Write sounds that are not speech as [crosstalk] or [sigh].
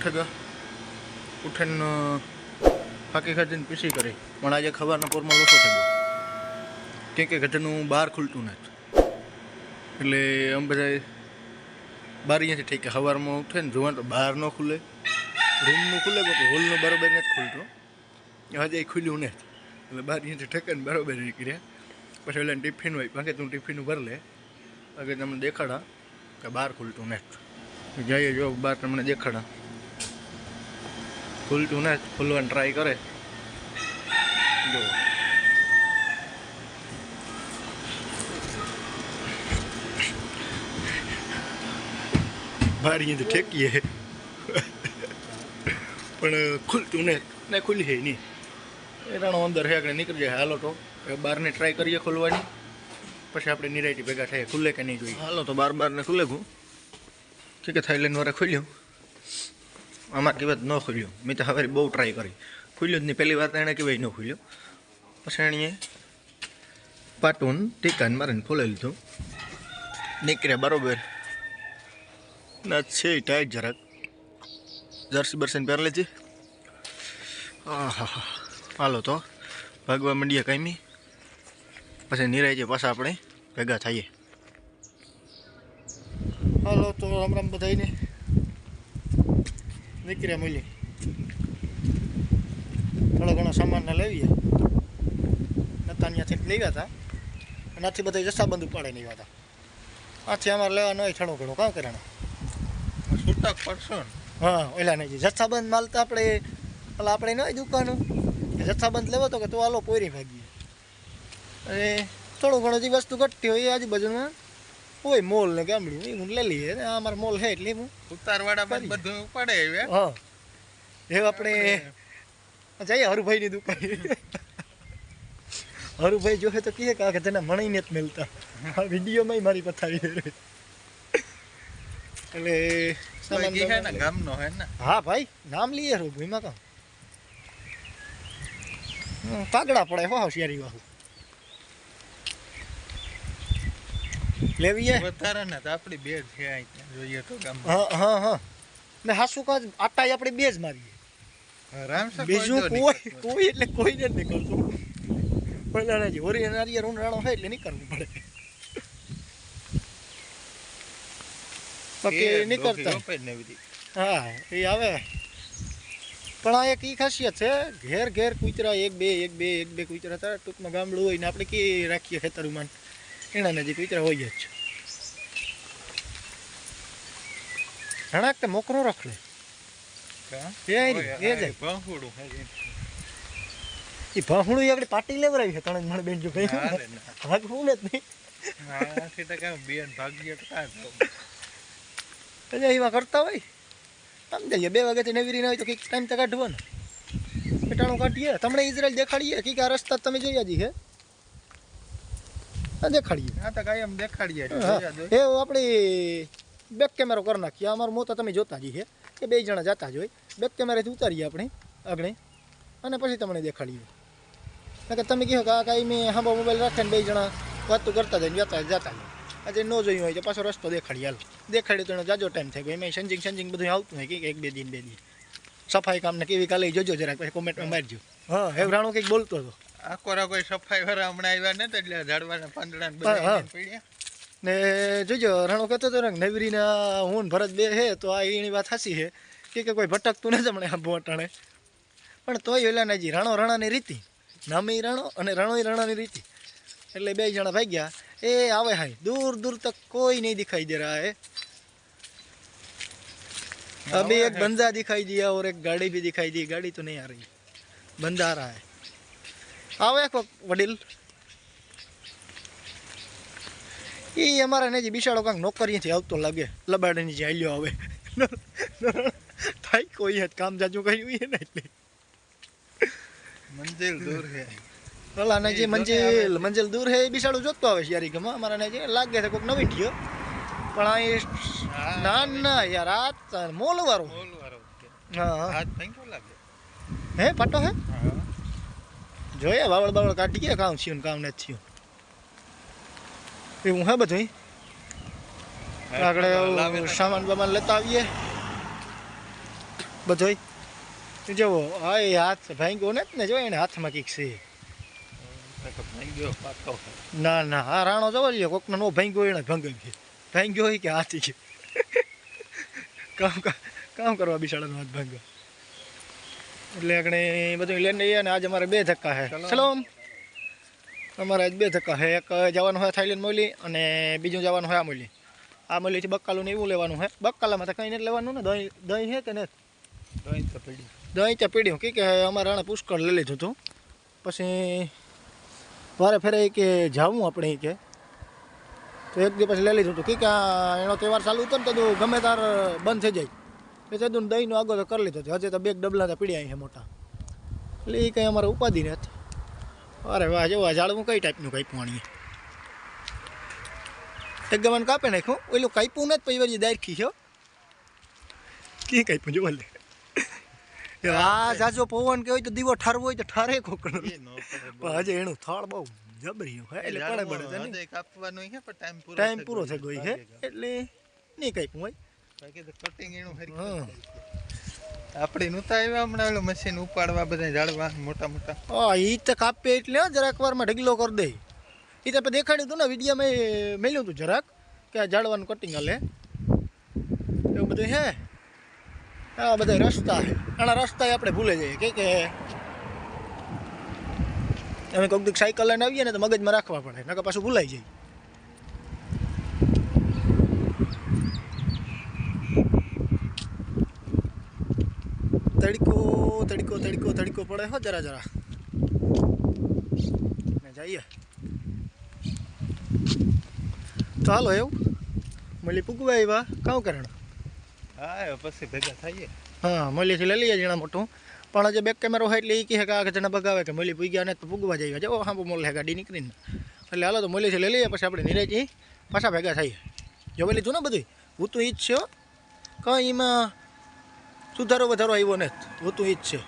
ઉઠેગા ઉઠીને ફાંકી ખાધીને પીસી કરી. પણ આજે ખવારના પોરમાં લોસો થઈ ગયો. કે કે ઘટનું બહાર ખુલતું નથી. એટલે આમ બધા બાર અહીંયાથી ઠીક સવારમાં ઉઠે ને જોવાનું તો બહાર ન ખુલે. રૂમનું ખુલે બાકી હોલનું બરોબર નથી ખુલતું. આજે ખુલ્યું નથી. એટલે બહાર અહીંયાથી ઠેકાને બરોબર નીકળ્યા. પછી એટલે ટિફિન હોય બાકી તું ટિફિન ભર લે. બાકી તમને દેખાડા કે બહાર ખુલતું નથી. જઈએ જો બહાર તમને દેખાડા. ખુલતું ને ખુલવાની ટ્રાય કરે. જો બહાર તો ઠેકીએ. પણ ખુલતું ને ને ખુલી હે નહીં એ રાણો અંદર છે આગળ નીકળી જાય. હાલો તો બહારને ટ્રાય કરીએ ખોલવાની. પછી આપણે નિરાયટી ભેગા થાય ખુલે કે નહીં જોઈએ? હાલો તો બાર બાર ને ખુલે ઠીક છે થાઈલેન્ડ વાળા ખુલ્યું. અમારે કહેવાય ન ખુલ્યું. મેં તો હવે બહુ ટ્રાય કરી. ખુલ્યું જ નહીં. પહેલી વાર એણે કહેવાય ન ખુલ્યું. પછી એણીએ પાટુન ટીકાને મારીને ખોલી લીધું. નીકળ્યા બરોબર. ના છે ટાઈટ જરાક. જર્સી બરસીને પહેરી લેજે હા હાલો તો. ભાગવા માંડીએ કાંઈ પછી નિરાય પાછા આપણે ભેગા થઈએ. હાલો તો રામ રામ બધાઈને નીકળ્યા મળી થોડો ઘણો સામાનને લેવીએ નતા ત્યાંથી લેવ્યા હતા અને આથી બધા જથ્થાબંધ ઉપાડે નહીં હતા આથી અમારે લેવા ન હોય થોડું ઘણું. કાં કરવાનું. છૂટક પડશો હા ઓલા નહીં જથ્થાબંધ માલ તો આપણે ઓલા આપણે ન હોય દુકાનો. જથ્થાબંધ લેવો તો કે તું આલો પોરી ભાગીએ. અને થોડું ઘણું જે વસ્તુ ઘટતી હોય એ આજુબાજુમાં. હોય મોલ ને ગામડું એ હું લઈ લઈએ. ને અમારો મોલ છે એટલે હું ઉતારવાડા. બધું પડે હવે હા. એ આપણે જઈએ હરુભાઈની દુકાન. હરુભાઈ જોહે તો કહે કે તને મણી ને જ મળતા આ વિડીયોમાં મારી પથારી એટલે સામાન કોઈ હે ને બામાન ગામનો હે ને? હા ભાઈ નામ લઈએ હરુભાઈમાં ભૂઈમાં કામ પાગડા પડે હો હોશિયારી વાહુ લેવીએ? વધારે ને તો આપણી બે છે જોઈએ તો હા હા હા. ને હાસુ કાજ આટાઈ આપણે બે જ મારીએ બીજું કોઈ કોઈ કોઈ એટલે કોઈ જ નથી કરતું પહેલા નથી નારિયેર ઉનાળો હોય એટલે નીકળવું પડે. બાકી નીકળતા. હા એ આવે. પણ આ એક ઈ ખાસિયત છે ઘેર ઘેર કૂતરા એક બે એક બે એક બે કૂતરા હતા. ટૂંકમાં ગામડું હોય ને આપણે કે રાખીએ ખેતરમાં એના નજીક કૂતરા હોય જ છે. રણાક તે મોકરો રખડે એ આયરી, એ ભાહુણું આગળ પાટી લેવરાવી છે તણે મને બેન જો કઈ ભાગ હું જ નહીં. બેન ભાગ્ય એટલે એવા કરતા હોય? સમજાઈએ બે વાગ્યાથી નવી ના હોય તો કંઈક ટાઈમ તો કાઢવો ને પેટાણું કાઢીએ તમને ઇઝરાયલ દેખાડીએ કે આ રસ્તા તમે જોયા જી હા. દેખાડીએ. આ તો કાંઈ એમ દેખાડીએ હા. એ આપણી બેક કેમેરો કરી નાખીએ. અમારું મોતા તમે જોતા જ છે કે બે જણા જતા જ હોય. બેક કેમેરાથી ઉતારીએ આપણે આગળ. અને પછી તમને દેખાડીએ. કે તમે કહો કે આ કાંઈ મેં હાંભા મોબાઈલ રાખીને બે જણા વાતું કરતા જાય જતા જતા જાય આજે ન જોયું હોય તો પાછો રસ્તો દેખાડી હાલ. દેખાડી તો એનો જાજો ટાઈમ થઈ ગયો એમાં સંજિંગ સંજિંગ બધું આવતું હોય કે એક બે દિન બે દિન. સફાઈ કામને કેવી કાલે જોજો જરાક પછી કોમેન્ટમાં મારજો. હા હેવરાણો કંઈક બોલતો હતો. આ કોરા કોઈ સફાઈ વાળા હમણાં આવ્યા ને એટલે ઝાડવાના પાંદડા ને હા, હા. બધા પડ્યા ને જોજો રાણો કહેતો હતો ને નવરીના હું ને ભરત બે હે તો આ એની વાત હાસી છે કે કે કોઈ ભટકતું નથી હમણાં આંબો અટાણે પણ તોય ઓલા નાજી રાણો રાણાની રીતિ નામી રાણો અને રાણોય રાણાની રીતિ એટલે બે જણા ભાગ્યા એ આવે હાય દૂર દૂર તક કોઈ નહીં દિખાઈ દે રહા હે अभी एक बंदा दिखाई दिया और एक गाड़ी भी दिखाई दी गाड़ी तो नहीं आ रही बंदा आ रहा है આવે કોક વડીલ. એ અમારા ને જે બિશાળો કાંક નોકરીથી આવતો લાગે. લબાડીની જે હાલ્યો આવે. થાય કોઈ હેત કામ જાજુ કર્યું એ ને એટલે. મંદિર દૂર હે. ઓલા ને જે મંજિલ મંજિલ દૂર હે એ બિશાળું જોતો આવે છે યારી ગમા અમારા ને જે લાગે છે કોઈક નવી થયો. પણ આ ના ના યાર આ મોલ વાળો મોલ વાળો છે. હા. હા. હાથ લાગે? હે પાટો હે? હા. જોઈએ વાવળ બાવળ કાઢી ગયા? કામ થયું કામ નથી થયું. એવું હે બધું આગળ સામાન બામાન લેતા આવીએ. બધોય? જવો હા એ હાથ ભાંગ્યો ને જ ને જો એને હાથમાં કંઈક છે. ના ના આ રાણો જવા લ્યો કોકનો નો ભાંગ્યો એને ભંગાઈ છે. ભાંગ્યો હોય કે હાથી છે. [laughs] કામ કામ કરવા બિસાડાનો હાથ ભાંગ્યો. એટલે આપણે બધું લઈને જઈએ ને આજે અમારે બે ધક્કા છે. ચલો. ચલો. અમારે આજ બે ધક્કા છે. એક જવાનું હોય થાઈલેન્ડ મોલી અને બીજું જવાનું હોય આ મોલી આ મોલીથી બક્કાલું ને એવું લેવાનું છે. બક્કાલામાં તો કંઈ નથી લેવાનું ને. દહીં દહીં છે કે નથી? દહીં તો પડી દહીં ત્યાં પીડ્યું. કે કે અમારે આણે પુષ્કળ લઈ લીધું હતું પછી વારે ફેરે કે જાવું આપણે કે. તો એક દિવસ લઈ લીધું હતું કે કે આ એનો તહેવાર ચાલુ હતો ને તો ગમે તાર બંધ થઈ જાય. એટલે તે દહીંનો આગળ તો કરી લીધો હજી તો બે ડબલા તો પીડ્યા અહીંયા મોટા. એટલે એ કંઈ અમારે ઉપાધિ નથી. અરે વાહ જો આ ઝાડવું કઈ ટાઈપનું કાંઈ પાણી એક ગમન કાપે નાખ્યું. ઓલું કાપ્યું નથી પછી વળી દારખી છો હો. કી કાપ્યું? જોવા લે. આ જાજો પવન કે હોય તો દીવો ઠરવો હોય તો ઠરે કોકડો. પણ હજે એનું થળ બહુ જબરી હોય એટલે પડે પડે કાપવાનું ટાઈમ પૂરો થઈ ગયો છે એટલે નહીં કાપ્યું હોય. કટિંગ એનું આપણે નહોતા આવ્યા હમણાં ઓલું મશીન ઉપાડવા બધા ઝાડવા મોટા મોટા. હા એ તો કાપે એટલે જરાક વારમાં ઢગલો કરી દે. એ તો દેખાડ્યું હતું ને વિડીયોમાં મેલ્યું હતું જરાક કે આ જાળવાનું કટિંગ હાલે. એવું બધું હે? આ બધા રસ્તા આના રસ્તા આપણે ભૂલે જઈએ કે કે અમે કોઈક સાયકલ લઈને આવીએ ને તો મગજમાં રાખવા પડે નકર પાછું ભૂલાઈ જાય તડકો તડકો તડકો તડકો પડે હો જરા જરા. ને જઈએ. તો હાલો એવું. મળી પૂગવા આવ્યા. કાં કરણ? હા પછી ભેગા થઈએ. હા મલીથી લઈ લઈએ જણા મોટું. પણ જે બેક કેમેરો હોય એટલે એ કહે કે આ જણા બગાવે કે મળી પૂગ્યા ને તો પૂગવા જઈએ જવો હા મોલ હે ગાડી નીકળીને. એટલે હાલો તો મલીથી લઈ લઈએ પછી આપણે નિરાજી પાછા ભેગા થઈએ. જોવા લીધું ને બધું હું તો ઈ જ છે હો. એમાં સુધારો વધારો આવ્યો ને હોતું ઈ જ છે.